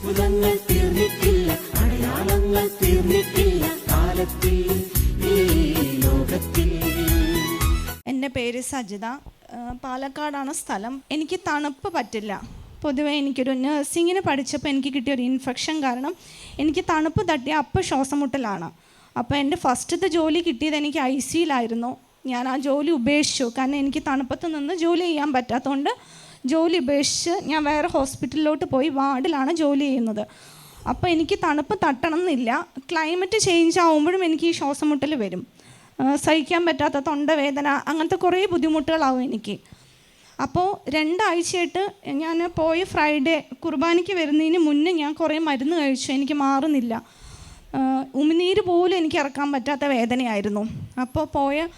അത്ഭുതങ്ങൾ തീർന്നിട്ടില്ല അടയാളങ്ങൾ തീർന്നിട്ടില്ല കാലത്തിൽ ഈ പേര് സജിത. പാലക്കാടാണ് സ്ഥലം. എനിക്ക് തണുപ്പ് പറ്റില്ല. പൊതുവേ എനിക്കൊരു നഴ്സിങ്ങിന് പഠിച്ചപ്പോൾ എനിക്ക് കിട്ടിയ ഒരു ഇൻഫെക്ഷൻ കാരണം എനിക്ക് തണുപ്പ് തട്ടിയ അപ്പം ശ്വാസം മുട്ടലാണ് അപ്പോൾ എന്റെ ഫസ്റ്റത്തെ ജോലി കിട്ടിയത് എനിക്ക് ഐ സിയിലായിരുന്നു. ഞാൻ ആ ജോലി ഉപേക്ഷിച്ചു. കാരണം എനിക്ക് തണുപ്പത്ത് നിന്ന് ജോലി ചെയ്യാൻ പറ്റാത്തതുകൊണ്ട് ജോലി ഉപേക്ഷിച്ച് ഞാൻ വേറെ ഹോസ്പിറ്റലിലോട്ട് പോയി വാർഡിലാണ് ജോലി ചെയ്യുന്നത്. അപ്പോൾ എനിക്ക് തണുപ്പ് തട്ടണം എന്നില്ല ക്ലൈമറ്റ് ചേഞ്ച് ആകുമ്പോഴും എനിക്ക് ഈ ശ്വാസം മുട്ടൽ വരും സഹിക്കാൻ പറ്റാത്ത തൊണ്ടവേദന അങ്ങനത്തെ കുറേ ബുദ്ധിമുട്ടുകളാവും എനിക്ക്. അപ്പോൾ രണ്ടാഴ്ചയായിട്ട് ഞാൻ പോയ ഫ്രൈഡേ കുർബാനയ്ക്ക് വരുന്നതിന് മുന്നേ ഞാൻ കുറേ മരുന്ന് കഴിച്ചു. എനിക്ക് മാറുന്നില്ല. ഉമിനീര് പോലും എനിക്ക് ഇറക്കാൻ പറ്റാത്ത വേദനയായിരുന്നു. അപ്പോൾ പോയ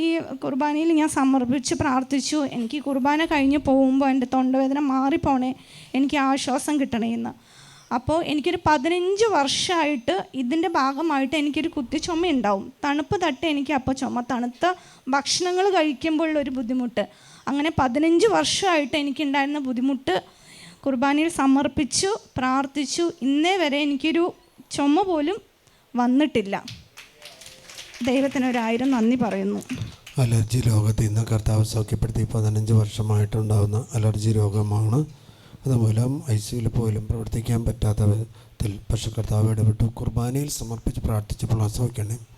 ഈ കുർബാനയിൽ ഞാൻ സമർപ്പിച്ച് പ്രാർത്ഥിച്ചു. എനിക്ക് കുർബാന കഴിഞ്ഞ് പോകുമ്പോൾ എന്റെ തൊണ്ടവേദന മാറിപ്പോണേ. എനിക്ക് ആശ്വാസം കിട്ടണേന്ന് അപ്പോൾ എനിക്കൊരു പതിനഞ്ച് വർഷമായിട്ട് ഇതിന്റെ ഭാഗമായിട്ട് എനിക്കൊരു കുത്തിച്ചുമ ഉണ്ടാവും. തണുപ്പ് തട്ട് എനിക്ക് അപ്പോൾ ചുമ. തണുത്ത ഭക്ഷണങ്ങൾ കഴിക്കുമ്പോഴുള്ളൊരു ബുദ്ധിമുട്ട്. അങ്ങനെ പതിനഞ്ച് വർഷമായിട്ട് എനിക്കുണ്ടായിരുന്ന ബുദ്ധിമുട്ട് കുർബാനയിൽ സമർപ്പിച്ചു പ്രാർത്ഥിച്ചു. ഇന്നേ വരെ എനിക്കൊരു ചുമ പോലും വന്നിട്ടില്ല. ദൈവത്തിനൊരായിരം നന്ദി പറയുന്നു. അലർജി രോഗത്തിൽ നിന്ന് കർത്താവ് സൗഖ്യപ്പെടുത്തി പതിനഞ്ച് വർഷമായിട്ടുണ്ടാകുന്ന അലർജി രോഗമാണ്. അതുമൂലം ഐ സിയിൽ പോലും പ്രവർത്തിക്കാൻ പറ്റാത്ത വിധത്തിൽ പക്ഷെ കർത്താവ് ഇടപെട്ടു. കുർബാനയിൽ സമർപ്പിച്ച് പ്രാർത്ഥിച്ചപ്പോൾ അസൗഖ്യമാണ്